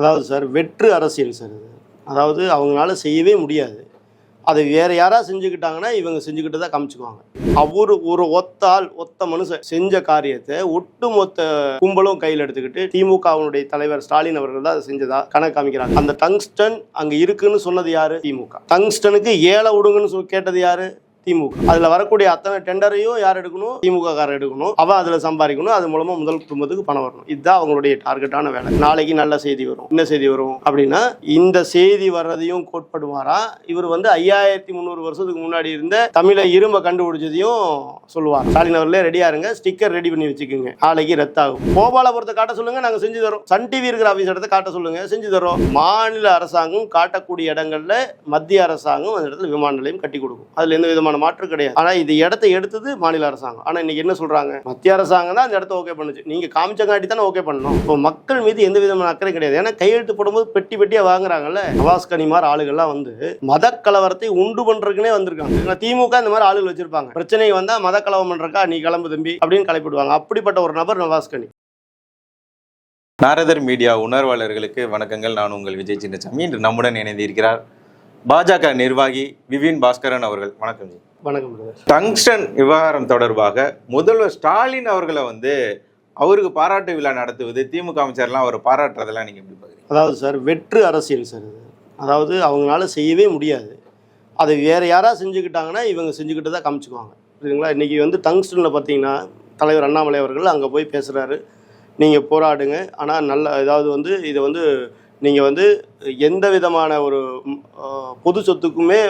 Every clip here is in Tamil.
அதாவது சார் வெற்று அரசியல் சார் இது. அதாவது அவங்களால செய்யவே முடியாது. அதை வேற யாராவது செஞ்சுக்கிட்டாங்கன்னா இவங்க செஞ்சுக்கிட்டு தான் காமிச்சுக்குவாங்க. அவரு ஒரு ஒத்தால் ஒத்த மனுஷன் செஞ்ச காரியத்தை ஒட்டுமொத்த கும்பலும் கையில் எடுத்துக்கிட்டு திமுகவுடைய தலைவர் ஸ்டாலின் அவர்கள் தான் அதை செஞ்சதா கணக்கு காமிக்கிறாங்க. அந்த டங்ஸ்டன் அங்க இருக்குன்னு சொன்னது யாரு? திமுக. டங்ஸ்டனுக்கு ஏழை விடுங்கன்னு கேட்டது யாரு? திமுக. அதுல வரக்கூடிய அத்தனை டெண்டரையும் யார் எடுக்கணும்? திமுக காரர் எடுக்கணும். அவ அதுல சம்பாதிக்கணும். அது மூலமா முதல் குடும்பத்துக்கு பணம் வரணும். இதுதான் அவங்களுடைய டார்கெட்டான வேலை. நாளைக்கு நல்ல செய்தி வரும். என்ன செய்தி வரும் அப்படின்னா இந்த செய்தி வர்றதையும் கோட்படுவாரா இவர் வந்து ஐயாயிரத்தி முந்நூறு வருஷத்துக்கு முன்னாடி இருந்த தமிழை இரும்ப கண்டுபிடிச்சதையும் சொல்லுவார். ஸ்டாலின் அவர்களே ரெடியா இருங்க. ஸ்டிக்கர் ரெடி பண்ணி வச்சுக்கோங்க. நாளைக்கு ரத்தாகும். கோபாலபுரத்தை காட்ட சொல்லுங்க நாங்க செஞ்சு தரோம். சன் டிவி இருக்கிற ஆபீஸ் இடத்த காட்ட சொல்லுங்க செஞ்சு தரோம். மாநில அரசாங்கம் காட்டக்கூடிய இடங்கள்ல மத்திய அரசாங்கம் அந்த இடத்துல விமான நிலையம் கட்டி கொடுக்கும். அதுல எந்த விதமான மாற்று கிடையாது. ஆனா இந்த இடத்தை எடுத்தது மாநில அரசாங்கம். ஆனா இன்னைக்கு என்ன சொல்றாங்க? மத்திய அரசாங்கம் தான் அந்த இடத்த ஓகே பண்ணுச்சு. நீங்க காமிச்சங்காட்டி தானே ஓகே பண்ணணும். இப்போ மக்கள் மீது எந்த விதமான அக்கறை கிடையாது. ஏன்னா கையெழுத்து போடும்போது பெட்டி பெட்டியா வாங்குறாங்கல்ல? நவாஸ் கனிமார் ஆளுகள்லாம் வந்து மத கலவரத்தை உண்டு பண்ணுறதுக்குனே வந்திருக்காங்க. ஏன்னா திமுக இந்த மாதிரி ஆளுகள் வச்சிருப்பாங்க. பிரச்சனை வந்தா மத கலவரம் பண்றக்கா நீ கிளம்பு தம்பி அப்படின்னு கலைப்பிடுவாங்க அப்படிப்பட்ட ஒரு நபர் நவாஸ் கனி. நாரதர் மீடியா உணர்வாளர்களுக்கு வணக்கங்கள். நான் உங்கள் விஜய் சின்னசாமி. இன்று நம்முடன் இணைந்திருக்கிறார் பாஜக நிர்வாகி விபின் பாஸ்கரன் அவர்கள். வணக்கம் ஜி. வணக்கம் டங்ஸ்டன் விவகாரம் தொடர்பாக முதல்வர் ஸ்டாலின் அவர்களை வந்து அவருக்கு பாராட்டு விழா நடத்துவது திமுக அமைச்சர்லாம் அவர் பாராட்டுறதெல்லாம் நீங்க எப்படி பாக்குறீங்க அதாவது சார் வெற்று அரசியல் சார் இது. அதாவது அவங்களால செய்யவே முடியாது. அதை வேற யாராவது செஞ்சுக்கிட்டாங்கன்னா இவங்க செஞ்சுக்கிட்டு தான் காமிச்சுக்குவாங்க. புரியுதுங்களா? இன்றைக்கி வந்து டங்ஸ்டனில் பார்த்தீங்கன்னா தலைவர் அண்ணாமலை அவர்கள் அங்கே போய் பேசுகிறாரு நீங்கள் போராடுங்க. ஆனால் நல்ல ஏதாவது வந்து இதை வந்து நீங்கள் வந்து எந்த விதமான ஒரு பொது சொத்துக்குமே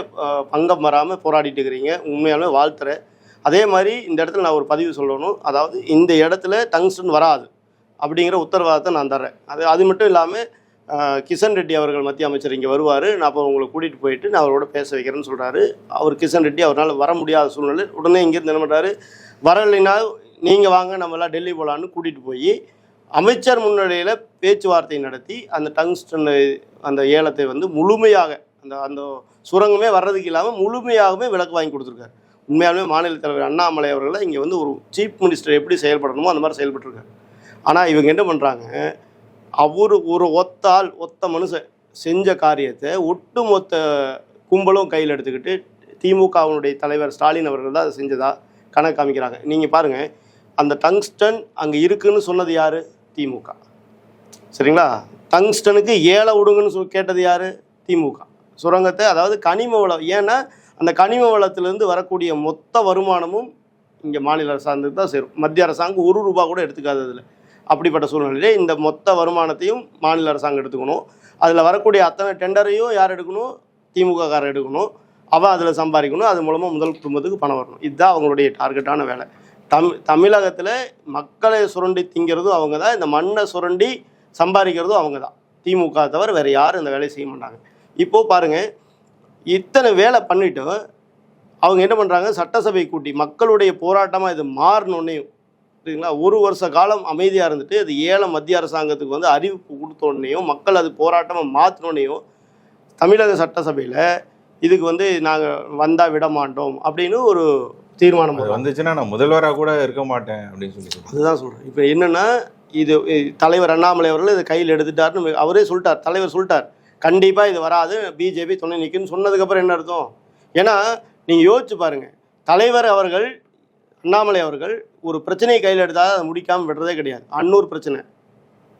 பங்கம் வராமல் போராடிட்டு இருக்கிறீங்க. உண்மையாலுமே வாழ்த்துறேன் அதே மாதிரி இந்த இடத்துல நான் ஒரு பதிவு சொல்லணும். அதாவது இந்த இடத்துல டங்ஸ்டன் வராது அப்படிங்கிற உத்தரவாதத்தை நான் தர்றேன். அது அது மட்டும் இல்லாமல் கிஷன் ரெட்டி அவர்கள் மத்திய அமைச்சர் இங்கே வருவார். நான் அப்போ உங்களை கூட்டிகிட்டு போயிட்டு நான் அவரோட பேச வைக்கிறேன்னு சொல்கிறாரு அவர் கிஷன் ரெட்டி அவரால் வர முடியாத சூழ்நிலை உடனே இங்கேருந்து என்ன பண்ணுறாரு வரலைன்னா நீங்கள் வாங்க நம்மளாம் டெல்லி போகலான்னு கூட்டிகிட்டு போய் அமைச்சர் முன்னிலையில் பேச்சுவார்த்தை நடத்தி அந்த டங்ஸ்டன் அந்த ஏலத்தை வந்து முழுமையாக அந்த அந்த சுரங்கமே வர்றதுக்கு இல்லாமல் முழுமையாகவே விலக்கு வாங்கி கொடுத்துருக்காரு. உண்மையாலுமே மாநில தலைவர் அண்ணாமலை அவர்களை இங்கே வந்து ஒரு சீஃப் மினிஸ்டர் எப்படி செயல்படணுமோ அந்த மாதிரி செயல்பட்டுருக்காரு. ஆனால் இவங்க என்ன பண்ணுறாங்க அவரு ஒரு ஒத்தால் ஒத்த மனுஷன் செஞ்ச காரியத்தை ஒட்டுமொத்த கும்பலும் கையில் எடுத்துக்கிட்டு திமுகவினுடைய தலைவர் ஸ்டாலின் அவர்கள் தான் அதை செஞ்சதா கணக்கு காமிக்கிறாங்க. நீங்கள் பாருங்கள் அந்த டங்ஸ்டன் அங்கே இருக்குன்னு சொன்னது யார்? திமுக. சரிங்களா? டங்ஸ்டனுக்கு ஏழை விடுங்கன்னு சொல் கேட்டது யார்? திமுக. சுரங்கத்தை அதாவது கனிம வளம் ஏன்னா அந்த கனிம வளத்திலிருந்து வரக்கூடிய மொத்த வருமானமும் இங்கே மாநில அரசாங்கத்துக்கு தான் சேரும். மத்திய அரசாங்கம் ஒரு ரூபா கூட எடுத்துக்காததில்ல அப்படிப்பட்ட சூழ்நிலையிலே இந்த மொத்த வருமானத்தையும் மாநில அரசாங்கம் எடுத்துக்கணும். அதில் வரக்கூடிய அத்தனை டெண்டரையும் யார் எடுக்கணும்? திமுக காரர் எடுக்கணும். அவள் அதில் சம்பாதிக்கணும். அது மூலமாக முதல் குடும்பத்துக்கு பணம் வரணும். இதுதான் அவங்களுடைய டார்கெட்டான வேலை. தமிழ் தமிழகத்தில் மக்களை சுரண்டி திங்கிறதும் அவங்க தான் இந்த மண்ணை சுரண்டி சம்பாதிக்கிறதும் அவங்க தான் திமுக தவிர வேறு யாரும் இந்த வேலையை செய்ய மாட்டாங்க. இப்போது பாருங்கள் இத்தனை வேலை பண்ணிவிட்டு அவங்க என்ன பண்ணுறாங்க சட்டசபை கூட்டி மக்களுடைய போராட்டமாக இது மாறணுன்னே சரிங்களா ஒரு வருஷ காலம் அமைதியாக இருந்துட்டு அது ஏழை மத்திய அரசாங்கத்துக்கு வந்து அறிவிப்பு கொடுத்தோடனேயும் மக்கள் அது போராட்டமாக மாற்றினோடனையும் தமிழக சட்டசபையில் இதுக்கு வந்து நாங்கள் வந்தால் விட மாட்டோம் அப்படின்னு ஒரு தீர்மானம். வந்துச்சுன்னா நான் முதல்வராக கூட இருக்க மாட்டேன் அப்படின்னு சொல்லி. அதுதான் சொல்கிறேன் இப்போ என்னென்னா இது தலைவர் அண்ணாமலை அவர்கள் இதை கையில் எடுத்துட்டாருன்னு அவரே சொல்லிட்டார். தலைவர் சொல்லிட்டார். கண்டிப்பாக இது வராது. பிஜேபி துணை நிற்குன்னு சொன்னதுக்கப்புறம் என்ன அர்த்தம்? ஏன்னா நீங்கள் யோசிச்சு பாருங்கள் தலைவர் அவர்கள் அண்ணாமலை அவர்கள் ஒரு பிரச்சனையை கையில் எடுத்தால் அதை முடிக்காமல் விடுறதே கிடையாது. அன்னூர் பிரச்சனை.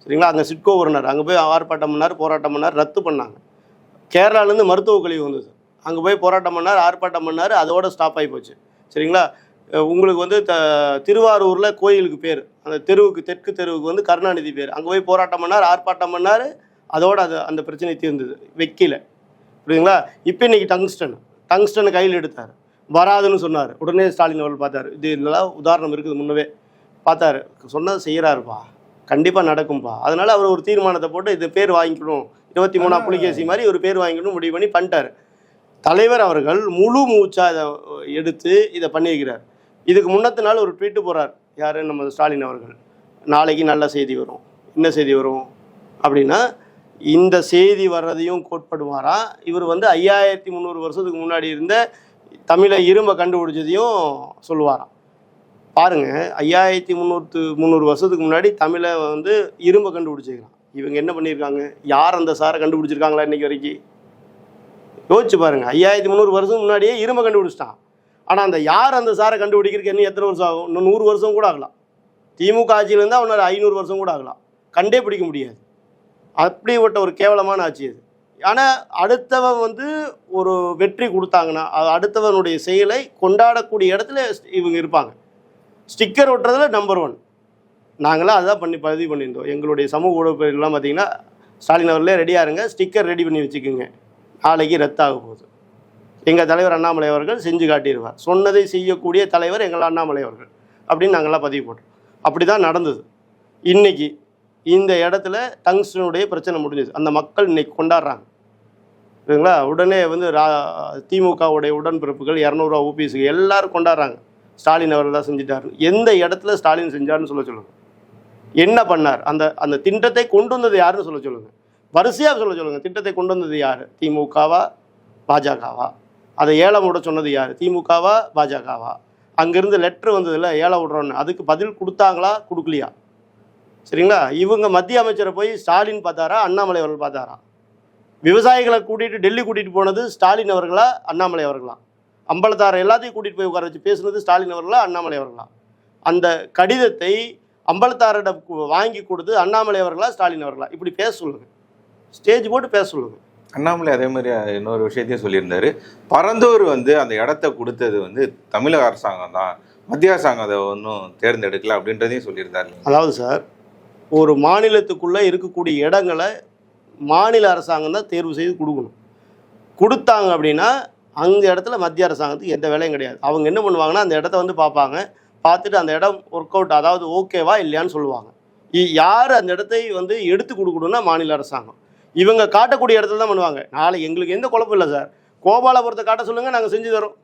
சரிங்களா? அங்கே சிட்கோ உறனர் அங்கே போய் ஆர்ப்பாட்டம் பண்ணார் போராட்டம் பண்ணார் ரத்து பண்ணாங்க. கேரளாலேருந்து மருத்துவ கழிவு வந்தது. அங்கே போய் போராட்டம் பண்ணார் ஆர்ப்பாட்டம் பண்ணார் அதோட ஸ்டாப் ஆகி போச்சு. சரிங்களா? உங்களுக்கு வந்து த திருவாரூரில் கோயிலுக்கு பேர். அந்த தெருவுக்கு தெற்கு தெருவுக்கு வந்து கருணாநிதி பேர். அங்கே போய் போராட்டம் பண்ணார் ஆர்ப்பாட்டம் பண்ணார். அதோட அது அந்த பிரச்சனை தீர்ந்தது. வைக்கல. புரியுதுங்களா? இப்போ இன்னைக்கு டங்ஸ்டன். டங்ஸ்டன் கையில் எடுத்தார். வராதுன்னு சொன்னார். உடனே ஸ்டாலின் அவர்கள் பார்த்தாரு. இது இதெல்லாம் உதாரணம் இருக்குது முன்னவே. பார்த்தாரு. சொன்னதை செய்கிறாருப்பா கண்டிப்பாக நடக்கும்பா. அதனால அவர் ஒரு தீர்மானத்தை போட்டு இது பேர் வாங்கிக்கணும். இருபத்தி மூணாம் புலிகேசி மாதிரி ஒரு பேர் வாங்கிக்கணும் முடிவு பண்ணி பண்ணிட்டாரு. தலைவர் அவர்கள் முழு மூச்சா இதை எடுத்து இதை பண்ணியிருக்கிறார். இதுக்கு முன்னத்து நாள் ஒரு ட்வீட்டு போகிறார் யார்? நம்ம ஸ்டாலின் அவர்கள். நாளைக்கு நல்ல செய்தி வரும். என்ன செய்தி வரும்? அப்படின்னா இந்த செய்தி வர்றதையும் கோட்படுவாரா? இவர் வந்து ஐயாயிரத்தி முந்நூறு வருஷத்துக்கு முன்னாடி இருந்த தமிழை இரும்பை கண்டுபிடிச்சதையும் சொல்லுவாராம் பாருங்க ஐயாயிரத்தி முந்நூற்று முந்நூறு வருஷத்துக்கு முன்னாடி தமிழை வந்து இரும்பை கண்டுபிடிச்சிருக்கான் இவங்க என்ன பண்ணியிருக்காங்க? யார் அந்த சாரை கண்டுபிடிச்சிருக்காங்களா இன்னைக்கு வரைக்கும்? யோசிச்சு பாருங்க. ஐயாயிரத்தி முந்நூறு வருஷம் முன்னாடியே இரும்பை கண்டுபிடிச்சிட்டான். ஆனால் அந்த யார் அந்த சாரை கண்டுபிடிக்கிறதுக்கு இன்னும் எத்தனை வருஷம் ஆகும்? இன்னும் நூறு வருஷம் கூட ஆகலாம். திமுக ஆட்சியிலேருந்து இருந்தால் ஐநூறு வருஷம் கூட ஆகலாம். கண்டே பிடிக்க முடியாது. அப்படிப்பட்ட ஒரு கேவலமான ஆட்சி அது. ஆனால் அடுத்தவன் வந்து ஒரு வெற்றி கொடுத்தாங்கன்னா அது அடுத்தவனுடைய செயலை கொண்டாடக்கூடிய இடத்துல இவங்க இருப்பாங்க. ஸ்டிக்கர் ஒட்டுறதுல நம்பர் ஒன் நாங்களாம் அதான் பண்ணி பதிவு பண்ணியிருந்தோம். எங்களுடைய சமூக ஊடகங்கள்லாம் பார்த்தீங்கன்னா ஸ்டாலின் அவர்களே ரெடியாக இருங்க. ஸ்டிக்கர் ரெடி பண்ணி வச்சுக்கோங்க. நாளைக்கு ரத்தாக போகுது எங்கள் தலைவர் அண்ணாமலை அவர்கள் செஞ்சு காட்டிடுவார். சொன்னதை செய்யக்கூடிய தலைவர் எங்கள் அண்ணாமலை அவர்கள் அப்படின்னு நாங்கள்லாம் பதிவு போட்டோம். அப்படி தான் நடந்தது. இன்னைக்கு இந்த இடத்துல டங்ஸ்டனுடைய பிரச்சனை முடிஞ்சது. அந்த மக்கள் இன்னைக்கு கொண்டாடுறாங்க. சரிங்களா? உடனே வந்து ரா திமுகவுடைய உடன்பிறப்புகள் இரநூறுவா ஓபிஎஸ்க்கு எல்லாரும் கொண்டாடுறாங்க. ஸ்டாலின் அவர்கள் தான் செஞ்சிட்டாரு எந்த இடத்துல ஸ்டாலின் செஞ்சாருன்னு சொல்ல சொல்லுங்கள் என்ன பண்ணார்? அந்த அந்த திட்டத்தை கொண்டு வந்தது யாருன்னு சொல்ல சொல்லுங்கள் வரிசையாக சொல்ல சொல்லுங்கள் திட்டத்தை கொண்டு வந்தது யார்? திமுகவா பாஜகவா? அதை ஏலம் விட சொன்னது யார்? திமுகவா பாஜகவா? அங்கேருந்து லெட்ரு வந்ததில்ல ஏழை விடுறோன்னு. அதுக்கு பதில் கொடுத்தாங்களா கொடுக்கலையா? சரிங்களா? இவங்க மத்திய அமைச்சரை போய் ஸ்டாலின் பார்த்தாரா அண்ணாமலை அவர்கள் பார்த்தாரா? விவசாயிகளை கூட்டிகிட்டு டெல்லி கூட்டிகிட்டு போனது ஸ்டாலின் அவர்களா அண்ணாமலை அவர்களா? அம்பலத்தார எல்லாத்தையும் கூட்டிகிட்டு போய் உட்கார வச்சு பேசுனது ஸ்டாலின் அவர்களா அண்ணாமலை அவர்களா? அந்த கடிதத்தை அம்பலத்தாரிடம் வாங்கி கொடுத்து அண்ணாமலை அவர்களா ஸ்டாலின் அவர்களா? இப்படி பேச சொல்லுங்கள் ஸ்டேஜ் போட்டு பேச சொல்லுங்க. அண்ணாமலை அதே மாதிரி இன்னொரு விஷயத்தையும் சொல்லியிருந்தாரு. பரந்தூர் வந்து அந்த இடத்த கொடுத்தது வந்து தமிழக அரசாங்கம் தான். மத்திய அரசாங்கம் அதை ஒன்றும் தேர்ந்தெடுக்கல அப்படின்றதையும் சொல்லியிருந்தாரு அதாவது சார் ஒரு மாநிலத்துக்குள்ளே இருக்கக்கூடிய இடங்களை மாநில அரசாங்கம் தான் தேர்வு செய்து கொடுக்கணும். கொடுத்தாங்க அப்படின்னா அந்த இடத்துல மத்திய அரசாங்கத்துக்கு எந்த வேலையும் கிடையாது. அவங்க என்ன பண்ணுவாங்கன்னா அந்த இடத்த வந்து பார்ப்பாங்க. பார்த்துட்டு அந்த இடம் ஒர்க் அவுட் அதாவது ஓகேவா இல்லையான்னு சொல்லுவாங்க. யார் அந்த இடத்தை வந்து எடுத்து கொடுக்கணும்னா மாநில அரசாங்கம். இவங்க காட்டக்கூடிய இடத்துல தான் பண்ணுவாங்க. நாளை எங்களுக்கு எந்த குழப்பம் இல்லை சார். கோபாலபுரத்தை காட்ட சொல்லுங்கள் நாங்கள் செஞ்சு தரோம்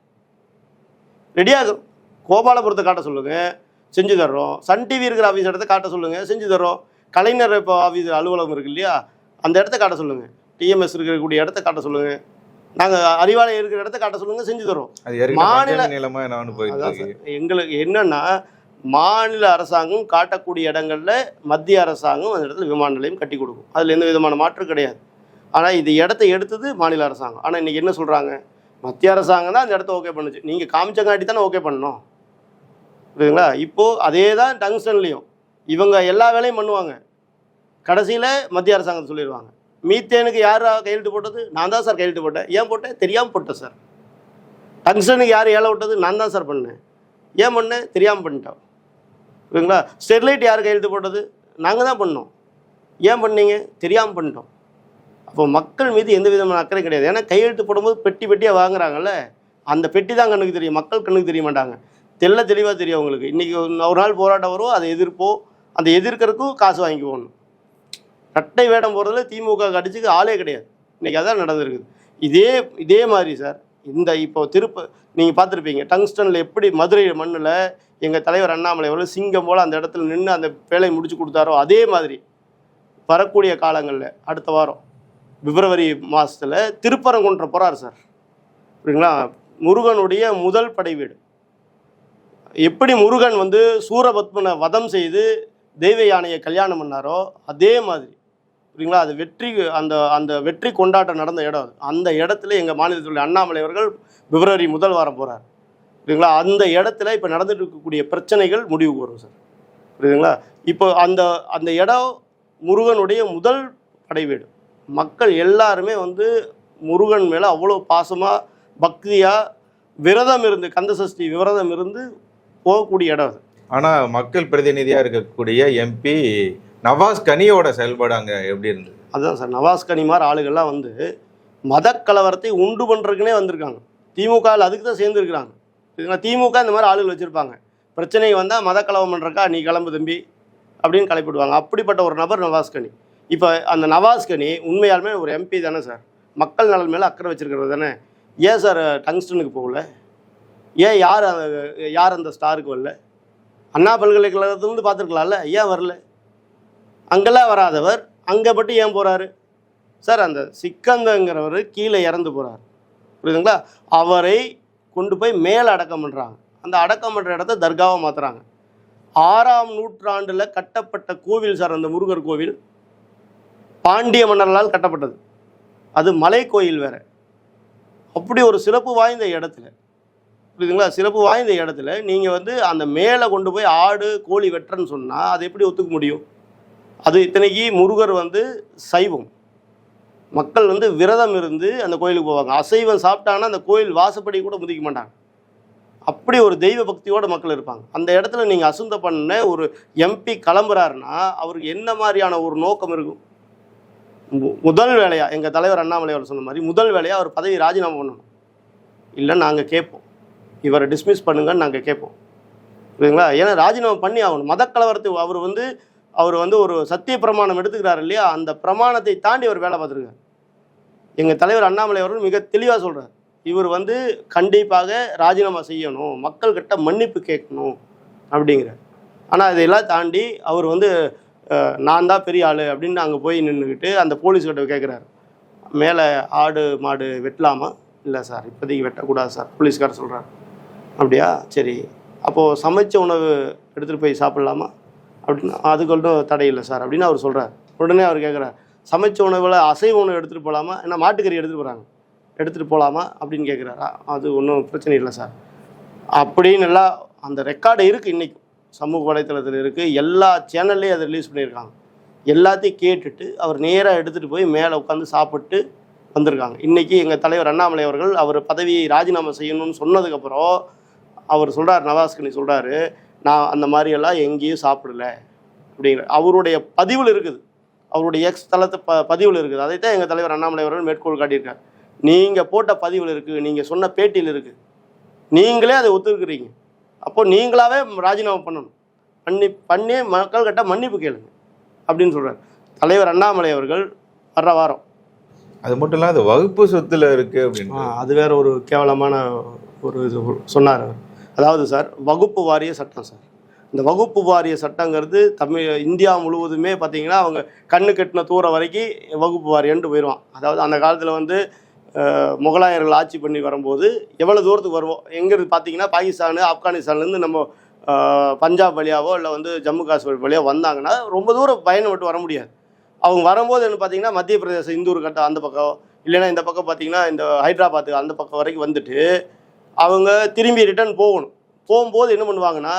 ரெடியாகும் கோபாலபுரத்தை காட்ட சொல்லுங்கள் செஞ்சு தர்றோம். சன் டிவி இருக்கிற ஆஃபீஸ் இடத்த காட்ட சொல்லுங்கள் செஞ்சு தர்றோம். கலைஞர் இப்போ ஆஃபீஸ் அலுவலகம் இருக்கு இல்லையா அந்த இடத்த காட்ட சொல்லுங்கள் டிஎம்எஸ் இருக்கக்கூடிய இடத்த காட்ட சொல்லுங்கள் நாங்கள் அறிவாலயம் இருக்கிற இடத்த காட்ட சொல்லுங்கள் செஞ்சு தரோம் மாநில- பஞ்சாயத்து நிலமா என்னன்னு போயிட்டு அதான் இருக்கு. சார் எங்களுக்கு என்னன்னா மாநில அரசாங்கம் காட்டக்கூடிய இடங்களில் மத்திய அரசாங்கம் அந்த இடத்துல விமான நிலையம் கட்டி கொடுக்கும். அதில் எந்த விதமான மாற்று கிடையாது. ஆனால் இந்த இடத்த எடுத்தது மாநில அரசாங்கம். ஆனால் இன்றைக்கி என்ன சொல்கிறாங்க மத்திய அரசாங்கம் தான் அந்த இடத்த ஓகே பண்ணுச்சு. நீங்கள் காமிச்சங்காட்டி தானே ஓகே பண்ணணும். புரியுதுங்களா? இப்போது அதே தான் டங்ஸ்டன்லேயும். இவங்க எல்லா வேலையும் பண்ணுவாங்க. கடைசியில் மத்திய அரசாங்கம் சொல்லிடுவாங்க. மீத்தேனுக்கு யார் கையெழுத்து போட்டது? நான் தான் சார் கையெழுத்து போட்டேன். ஏன் போட்டேன்? தெரியாமல் போட்டேன் சார். டங்ஸ்டனுக்கு யார் ஏழை விட்டது? நான் தான் சார் பண்ணேன். ஏன் பண்ணேன்? தெரியாமல் பண்ணிட்டோம். ஓகேங்களா ஸ்டெர்லைட் யார் கையெழுத்து போட்டது? நாங்கள் தான் பண்ணோம். ஏன் பண்ணீங்க? தெரியாமல் பண்ணிட்டோம். அப்போ மக்கள் மீது எந்த விதமான அக்கறை கிடையாது. ஏன்னா கையெழுத்து போடும்போது பெட்டி பெட்டியாக வாங்குறாங்கல்ல? அந்த பெட்டி தான் கண்ணுக்கு தெரியும். மக்கள் கண்ணுக்கு தெரிய மாட்டாங்க. தெல்ல தெளிவாக தெரியும் அவங்களுக்கு. இன்றைக்கி ஒரு நாள் போராட்டம் வரும் அதை எதிர்ப்போம் அந்த எதிர்க்கிறதுக்கும் காசு வாங்கி போகணும் ரெட்டை வேடம் போகிறதுல திமுக கடிச்சுக்கு ஆளே கிடையாது. இன்றைக்கி அதான் நடந்திருக்குது. இதே இதே மாதிரி சார். இந்த இப்போ திருப்ப நீங்கள் பார்த்துருப்பீங்க. டங்ஸ்டனில் எப்படி மதுரை மண்ணில் எங்கள் தலைவர் அண்ணாமலை அவர்கள் சிங்கம் போல் அந்த இடத்துல நின்று அந்த வேலையை முடிச்சு கொடுத்தாரோ அதே மாதிரி வரக்கூடிய காலங்களில் அடுத்த வாரம் பிப்ரவரி மாதத்தில் திருப்பரங்குன்றம் போகிறார் சார். புரியுங்களா முருகனுடைய முதல் படை வீடு. எப்படி முருகன் வந்து சூரபத்மனை வதம் செய்து தெய்வ யானையை கல்யாணம் பண்ணாரோ அதே மாதிரி புரியுங்களா அது வெற்றி அந்த அந்த வெற்றி கொண்டாட்டம் நடந்த இடம் அது. அந்த இடத்துல எங்கள் மாநிலத்தில் அண்ணாமலை அவர்கள் பிப்ரவரி முதல் வாரம் போகிறார் புரியுங்களா அந்த இடத்துல இப்போ நடந்துட்டு இருக்கக்கூடிய பிரச்சனைகள் முடிவுக்கு வரும் சார். புரியுதுங்களா? இப்போ அந்த அந்த இடம் முருகனுடைய முதல் படை வீடு. மக்கள் எல்லாருமே வந்து முருகன் மேலே அவ்வளோ பாசமாக பக்தியாக விரதம் இருந்து கந்தசஷ்டி விரதம் இருந்து போகக்கூடிய இடம் அது. ஆனா மக்கள் பிரதிநிதியா இருக்கக்கூடிய எம்பி நவாஸ் கனியோட செயல்பாடு அங்க எப்படி இருந்தது? அதுதான் சார் நவாஸ் கனிமார் ஆளுகள்லாம் வந்து மத கலவரத்தை உண்டு பண்ணுறதுக்குனே வந்திருக்காங்க. திமுக ல அதுக்கு தான் சேர்ந்துருக்குறாங்க. இதுனா திமுக இந்த மாதிரி ஆளுகள் வச்சுருப்பாங்க. பிரச்சனை வந்தால் மத கலவம் பண்ணுறக்கா நீ கிளம்பு தம்பி அப்படின்னு கலைப்பிடுவாங்க அப்படிப்பட்ட ஒரு நபர் நவாஸ்கனி. இப்போ அந்த நவாஸ்கனி உண்மையாலுமே ஒரு எம்பி தானே சார். மக்கள் நலன் மேலே அக்கறை வச்சிருக்கிறது தானே. ஏன் சார் டங்ஸ்டனுக்கு போகல? ஏன் யார் யார் அந்த ஸ்டாருக்கு வரல? அண்ணா பல்கலைக்கழகத்துலேருந்து பார்த்துருக்கலாம்ல ஏன் வரல? அங்கெல்லாம் வராதவர் அங்கே மட்டும் ஏன் போகிறாரு சார் அந்த சிக்கந்தங்கிறவர் கீழே இறந்து போகிறார் புரியுதுங்களா? அவரை கொண்டு போய் மேலே அடக்கம் பண்ணுறாங்க அந்த அடக்கம் பண்ணுற இடத்த தர்காவை மாற்றுறாங்க ஆறாம் நூற்றாண்டில் கட்டப்பட்ட கோவில் சார் அந்த முருகர் கோவில் பாண்டிய மன்னர்களால் கட்டப்பட்டது. அது மலை கோயில் வேற. அப்படி ஒரு சிறப்பு வாய்ந்த இடத்துல புரியுதுங்களா? சிறப்பு வாய்ந்த இடத்துல நீங்கள் வந்து அந்த மேலே கொண்டு போய் ஆடு கோழி வெட்டுறன்னு சொன்னால் அதை எப்படி ஒத்துக்க முடியும்? அது இத்தனைக்கு முருகர் வந்து சைவம். மக்கள் வந்து விரதம் இருந்து அந்த கோயிலுக்கு போவாங்க. அசைவம் சாப்பிட்டாங்கன்னா அந்த கோயில் வாசப்படி கூட முதிக்க மாட்டாங்க. அப்படி ஒரு தெய்வ பக்தியோட மக்கள் இருப்பாங்க. அந்த இடத்துல நீங்கள் அசுந்த பண்ண ஒரு எம்பி கிளம்புறாருன்னா அவருக்கு என்ன மாதிரியான ஒரு நோக்கம் இருக்கும்? மு- முதல் வேலையாக எங்கள் தலைவர் அண்ணாமலை அவர் சொன்ன மாதிரி முதல் வேலையாக அவர் பதவி ராஜினாமா பண்ணணும். இல்லை நாங்கள் கேட்போம். இவரை டிஸ்மிஸ் பண்ணுங்கன்னு நாங்கள் கேட்போம். புரியுதுங்களா? ஏன்னா ராஜினாமா பண்ணி ஆகணும். மதக்கலவரத்து அவர் வந்து அவர் வந்து ஒரு சத்திய பிரமாணம் எடுத்துக்கிறார் இல்லையா? அந்த பிரமாணத்தை தாண்டி அவர் வேலை பார்த்துருக்காரு. எங்கள் தலைவர் அண்ணாமலை அவர்கள் மிக தெளிவாக சொல்கிறார் இவர் வந்து கண்டிப்பாக ராஜினாமா செய்யணும் மக்கள்கிட்ட மன்னிப்பு கேட்கணும் அப்படிங்கிறார். ஆனால் இதெல்லாம் தாண்டி அவர் வந்து நான் தான் பெரிய ஆள் அப்படின்னு அங்கே போய் நின்றுக்கிட்டு அந்த போலீஸ்கிட்ட கேட்குறாரு மேலே ஆடு மாடு வெட்டலாமா? இல்லை சார் இப்போதைக்கு வெட்டக்கூடாது சார் போலீஸ்கார் சொல்கிறார் அப்படியா? சரி. அப்போது சமைச்ச உணவு எடுத்துகிட்டு போய் சாப்பிட்லாமா? அப்படின்னு அதுக்கு ஒன்றும் தடை இல்லை சார் அப்படின்னு அவர் சொல்கிறார் உடனே அவர் கேட்குறார் சமைச்ச உணவில் அசைவ உணவு எடுத்துகிட்டு போகலாமா ஏன்னா மாட்டுக்கறி எடுத்துகிட்டு போகிறாங்க எடுத்துகிட்டு போகலாமா அப்படின்னு கேட்குறாரா அது ஒன்றும் பிரச்சனை இல்லை சார். அப்படின்னு எல்லாம் அந்த ரெக்கார்டு இருக்குது இன்றைக்கும் சமூக வலைத்தளத்தில் இருக்குது எல்லா சேனல்லையும் அதை ரிலீஸ் பண்ணியிருக்காங்க. எல்லாத்தையும் கேட்டுட்டு அவர் நேராக எடுத்துகிட்டு போய் மேலே உட்காந்து சாப்பிட்டு வந்திருக்காங்க. இன்றைக்கி எங்கள் தலைவர் அண்ணாமலை அவர்கள் அவர் பதவியை ராஜினாமா செய்யணும்னு சொன்னதுக்கப்புறம் அவர் சொல்கிறார் நவாஸ்கனி சொல்கிறாரு நான் அந்த மாதிரியெல்லாம் எங்கேயும் சாப்பிடல அப்படிங்கிற அவருடைய பதிவில் இருக்குது. அவருடைய எக்ஸ் தளத்து ப பதிவில் இருக்குது. அதைத்தான் எங்கள் தலைவர் அண்ணாமலை அவர்கள் மேற்கோள் காட்டியிருக்கார். நீங்கள் போட்ட பதிவில் இருக்குது நீங்கள் சொன்ன பேட்டியில் இருக்குது நீங்களே அதை ஒத்துருக்குறீங்க அப்போ நீங்களாவே ராஜினாமா பண்ணணும். பண்ணி பண்ணி மக்கள்கிட்ட மன்னிப்பு கேளுங்க அப்படின்னு சொல்கிறார் தலைவர் அண்ணாமலை அவர்கள் வர்ற வாரம். அது மட்டும் இல்லாத வகுப்பு சொத்துல இருக்கு அப்படின்னு. அது வேற ஒரு கேவலமான ஒரு இது சொன்னார். அதாவது சார் வகுப்பு வாரிய சட்டம் சார். இந்த வகுப்பு வாரிய சட்டங்கிறது தமிழ் இந்தியா முழுவதுமே பார்த்தீங்கன்னா அவங்க கண்ணு கட்டின தூரம் வரைக்கும் வகுப்பு வாரியன்ட்டு போயிடுவான். அதாவது அந்த காலத்தில் வந்து முகலாயர்கள் ஆட்சி பண்ணி வரும்போது எவ்வளோ தூரத்துக்கு வருவோம்? எங்கிறது பார்த்தீங்கன்னா பாகிஸ்தானு ஆப்கானிஸ்தான்லேருந்து நம்ம பஞ்சாப் வழியாவோ இல்லை வந்து ஜம்மு காஷ்மீர் வழியாக வந்தாங்கன்னா ரொம்ப தூரம் பயணம் விட்டு வர முடியாது. அவங்க வரும்போது என்ன பார்த்தீங்கன்னா மத்திய பிரதேசம் இந்தூர் கட்ட அந்த பக்கம் இல்லைன்னா இந்த பக்கம் பார்த்தீங்கன்னா இந்த ஹைதராபாத்துக்கு அந்த பக்கம் வரைக்கும் வந்துட்டு அவங்க திரும்பி ரிட்டர்ன் போகணும். போகும்போது என்ன பண்ணுவாங்கன்னா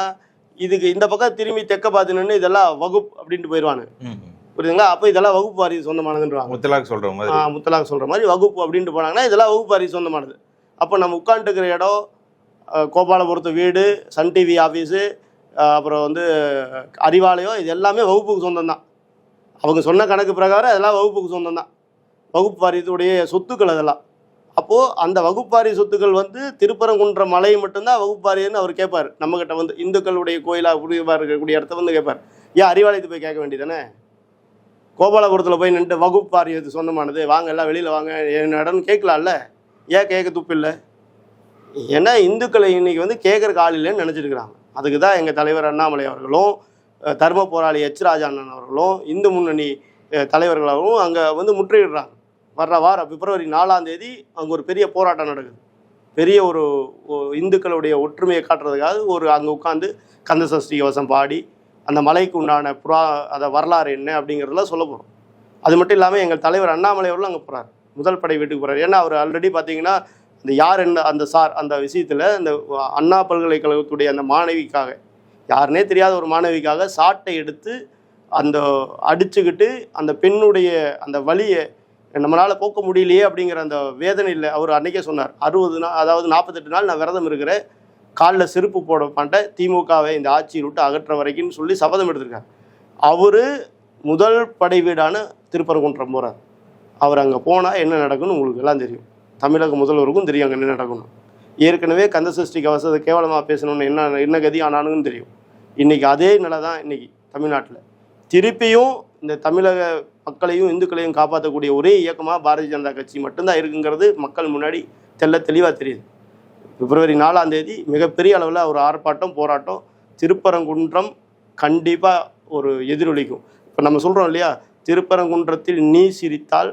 இதுக்கு இந்த பக்கம் திரும்பி தெக்க பார்த்து நின்று இதெல்லாம் வகுப்பு அப்படின்ட்டு போயிடுவானுங்க ம். புரியுதுங்களா? அப்போ இதெல்லாம் வகுப்பு வாரி சொந்தமானதுன்றாங்க. முத்தலாக் சொல்ற மாதிரி. முத்தலாக் சொல்கிற மாதிரி வகுப்பு அப்படின்ட்டு போனாங்கன்னா இதெல்லாம் வகுப்பு வாரி சொந்தமானது. அப்போ நம்ம உட்காந்துருக்கிற இடம் கோபாலபுரத்து வீடு சன் டிவி ஆஃபீஸு அப்புறம் வந்து அறிவாலயம் இது எல்லாமே வகுப்புக்கு சொந்தம் தான் அவங்க சொன்ன கணக்கு பிரகாரம் அதெல்லாம் வகுப்புக்கு சொந்தம் தான் வகுப்பு வாரியத்துடைய சொத்துக்கள் அதெல்லாம். அப்போது அந்த வகுப்பாரி சொத்துக்கள் வந்து திருப்பரங்குன்ற மலை மட்டும்தான் வகுப்பாரின்னு அவர் கேட்பார். நம்மக்கிட்ட வந்து இந்துக்களுடைய கோயிலாக புரியுமா இருக்கக்கூடிய இடத்த வந்து கேட்பார். ஏன் அறிவாலயத்து போய் கேட்க வேண்டியதானே கோபாலபுரத்தில் போய் நின்று வகுப்பாரி இது சொந்தமானது வாங்க எல்லாம் வெளியில் வாங்க. என்ன இடம்னு கேட்கலாம்ல? ஏன் கேட்க துப்பு இல்லை? ஏன்னா இந்துக்களை இன்னைக்கு வந்து கேட்குறக்கு ஆள் இல்லைன்னு நினச்சிருக்கிறாங்க. அதுக்கு தான் எங்கள் தலைவர் அண்ணாமலை அவர்களும் தர்ம போராளி எச். ராஜா அண்ணன் அவர்களும் இந்து முன்னணி தலைவர்களாகவும் அங்கே வந்து முற்றுகிடுறாங்க வர்ற வாரம் பிப்ரவரி நாலாம் தேதி அங்கே ஒரு பெரிய போராட்டம் நடக்குது. பெரிய ஒரு இந்துக்களுடைய ஒற்றுமையை காட்டுறதுக்காக ஒரு அங்கே உட்காந்து கந்த சஷ்டி கவசம் பாடி அந்த மலைக்கு உண்டான புறா அதை வரலாறு என்ன அப்படிங்கிறதெல்லாம் சொல்ல போகிறோம் அது மட்டும் இல்லாமல் எங்கள் தலைவர் அண்ணாமலை அவர்களும் அங்கே போகிறார் முதல் படை வீட்டுக்கு போகிறார் ஏன்னா அவர் ஆல்ரெடி பார்த்தீங்கன்னா இந்த யார் என்ன அந்த சார் அந்த விஷயத்தில் இந்த அண்ணா பல்கலைக்கழகத்துடைய அந்த மாணவிக்காக யாருனே தெரியாத ஒரு மாணவிக்காக சாட்டை எடுத்து அந்த அடிச்சுக்கிட்டு அந்த பெண்ணுடைய அந்த வழியை நம்மளால் போக்க முடியலையே அப்படிங்கிற அந்த வேதனையில் அவர் அன்றைக்கே சொன்னார். அறுபது நாள் அதாவது நாற்பத்தெட்டு நாள் நான் விரதம் இருக்கிறேன். காலில் செருப்பு போட மாட்டேன். திமுகவை இந்த ஆட்சியை விட்டு அகற்ற வரைக்கும்னு சொல்லி சபதம் எடுத்திருக்காரு. அவர் முதல் படை வீடான திருப்பரங்குன்றம் போகிறார் அவர் அங்கே போனால் என்ன நடக்கும்னு உங்களுக்கு எல்லாம் தெரியும். தமிழக முதல்வருக்கும் தெரியும் அங்கே என்ன நடக்கணும் ஏற்கனவே கந்தசஷ்டி கவசத்தை கேவலமாக பேசணும்னு என்ன என்ன கதி ஆனானுன்னு தெரியும். இன்றைக்கி அதே நிலை தான் இன்றைக்கி தமிழ்நாட்டில். திருப்பியும் இந்த தமிழக மக்களையும் இந்துக்களையும் காப்பாற்றக்கூடிய ஒரே இயக்கமாக பாரதிய ஜனதா கட்சி மட்டும்தான் இருக்குங்கிறது மக்கள் முன்னாடி தெல்ல தெளிவாக தெரியுது. பிப்ரவரி நாலாம் தேதி மிகப்பெரிய அளவில் ஒரு ஆர்ப்பாட்டம் போராட்டம் திருப்பரங்குன்றம் கண்டிப்பாக ஒரு எதிரொலிக்கும். இப்போ நம்ம சொல்கிறோம் இல்லையா? திருப்பரங்குன்றத்தில் நீ சிரித்தால்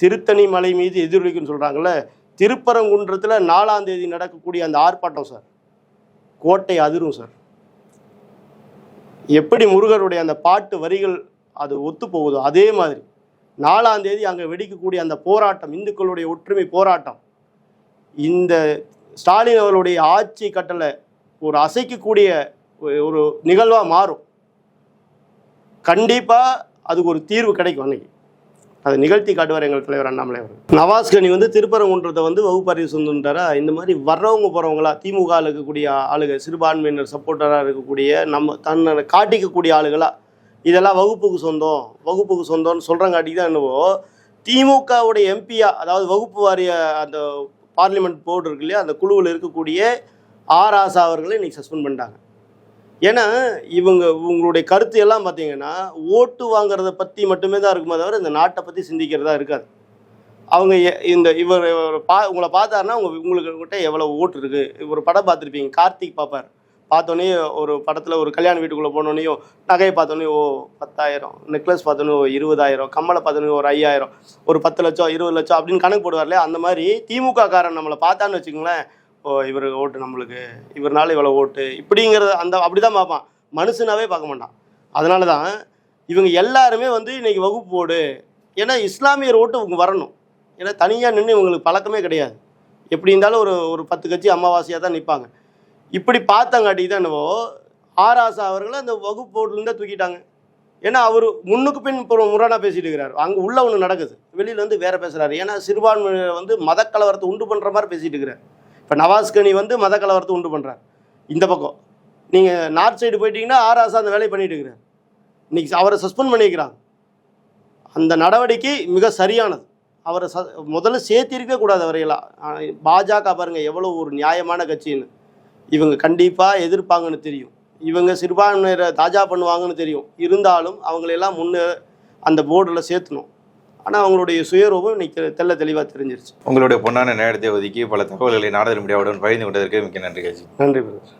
திருத்தணி மலை மீது எதிரொலிக்கும்னு சொல்கிறாங்கல்ல திருப்பரங்குன்றத்தில் நாலாம் தேதி நடக்கக்கூடிய அந்த ஆர்ப்பாட்டம் சார் கோட்டை அதிரும் சார். எப்படி முருகருடைய அந்த பாட்டு வரிகள் அது ஒத்து போகுதோ அதே மாதிரி. நாலாம் தேதி அங்கே வெடிக்கக்கூடிய அந்த போராட்டம் இந்துக்களுடைய ஒற்றுமை போராட்டம். இந்த ஸ்டாலின் அவர்களுடைய ஆட்சி கட்டளை ஒரு அசைக்கக்கூடிய ஒரு- ஒரு நிகழ்வாக மாறும். கண்டிப்பாக அதுக்கு ஒரு தீர்வு கிடைக்கும் அன்னைக்கு. அதை நிகழ்த்தி காட்டுவார் எங்கள் தலைவர் அண்ணாமலை அவர்கள். நவாஸ்கனி வந்து திருப்பரங்குன்றத்தை வந்து வகுப்பறிவு சொந்துட்டாரா இந்த மாதிரி வர்றவங்க போகிறவங்களா திமுக இருக்கக்கூடிய ஆளுகள் சிறுபான்மையினர் சப்போர்ட்டராக இருக்கக்கூடிய நம்ம தன்னை காட்டிக்கக்கூடிய ஆளுகளாக இதெல்லாம் வகுப்புக்கு சொந்தம் வகுப்புக்கு சொந்தம்னு சொல்கிறங்காட்டி தான் என்னவோ திமுகவுடைய எம்பியா அதாவது வகுப்பு வாரிய அந்த பார்லிமெண்ட் போர்டு இருக்கு இல்லையா அந்த குழுவில் இருக்கக்கூடிய ஆர் ஆசா அவர்களை இன்றைக்கி சஸ்பெண்ட் பண்ணிட்டாங்க. ஏன்னா இவங்க உங்களுடைய கருத்து எல்லாம் பார்த்தீங்கன்னா ஓட்டு வாங்குறத பற்றி மட்டுமே தான் இருக்குமே தவிர இந்த நாட்டை பற்றி சிந்திக்கிறதா இருக்காது. அவங்க இந்த இவர் இவர் பா உங்களை பார்த்தாருன்னா உங்க உங்களுக்கு கிட்ட எவ்வளோ ஓட்டு இருக்குது ஒரு படம் பார்த்துருப்பீங்க கார்த்திக் பார்ப்பார் பார்த்தோன்னே ஒரு படத்தில் ஒரு கல்யாண வீட்டுக்குள்ளே போனோடனையும் நகையை பார்த்தோன்னே ஓ பத்தாயிரம். நெக்லஸ் பார்த்தோன்னே ஓ இருபதாயிரம். கம்மலை பார்த்தோன்னே ஒரு ஐயாயிரம். ஒரு பத்து லட்சம் இருபது லட்சம் அப்படின்னு கணக்கு போடுவார்ல அந்த மாதிரி திமுக காரன் நம்மளை பார்த்தான்னு வச்சுக்கோங்களேன் ஓ இவர் ஓட்டு நம்மளுக்கு இவர்னால இவ்வளோ ஓட்டு இப்படிங்கிறத அந்த அப்படி தான் பார்ப்பான். மனுஷனாவே பார்க்க மாட்டான். அதனால தான் இவங்க எல்லாருமே வந்து இன்னைக்கு வகுப்பு போடு. ஏன்னா இஸ்லாமியர் ஓட்டு இவங்க வரணும். ஏன்னா தனியாக நின்று இவங்களுக்கு பழக்கமே கிடையாது. எப்படி இருந்தாலும் ஒரு ஒரு பத்து கட்சி அமாவாசையாக தான் நிற்பாங்க இப்படி பார்த்தங்காட்டி தான் என்னவோ ஆராசா அவர்களை அந்த வகுப்பு தூக்கிட்டாங்க. ஏன்னா அவர் முன்னுக்கு பின் இப்போ முரணாக பேசிட்டு இருக்கிறார். அங்கே உள்ள ஒன்று நடக்குது. வெளியில் வந்து வேற பேசுகிறாரு ஏன்னா சிறுபான்மையினர் வந்து மதக்கலவரத்தை உண்டு பண்ணுற மாதிரி பேசிட்டு இருக்கிறார். இப்போ நவாஸ்கனி வந்து மதக்கலவரத்தை உண்டு பண்ணுறார் இந்த பக்கம். நீங்கள் நார்த் சைடு போயிட்டீங்கன்னா ஆராசா அந்த வேலையை பண்ணிட்டு இருக்கிறார். இன்னைக்கு அவரை சஸ்பெண்ட் பண்ணிக்கிறாங்க அந்த நடவடிக்கை மிக சரியானது. அவரை ச முதல்ல சேர்த்திருக்க கூடாது அவரையெல்லாம். பாஜக பாருங்கள் எவ்வளோ ஒரு நியாயமான கட்சின்னு. இவங்க கண்டிப்பாக எதிர்ப்பாங்கன்னு தெரியும். இவங்க சிறுபான்மையினரை தாஜா பண்ணுவாங்கன்னு தெரியும். இருந்தாலும் அவங்களெல்லாம் முன்னே அந்த போர்டில் சேர்த்தணும். ஆனால் அவங்களுடைய சுயரூபம் இன்னைக்கு தெ- தெள்ள தெளிவாக தெரிஞ்சிருச்சு. உங்களுடைய பொன்னான நேரத்தை ஒதுக்கி பல தகவல்களை நாடக மீடியாவுடன் பகிர்ந்து கொண்டதற்கு மிக்க நன்றி நன்றி பிரதர்.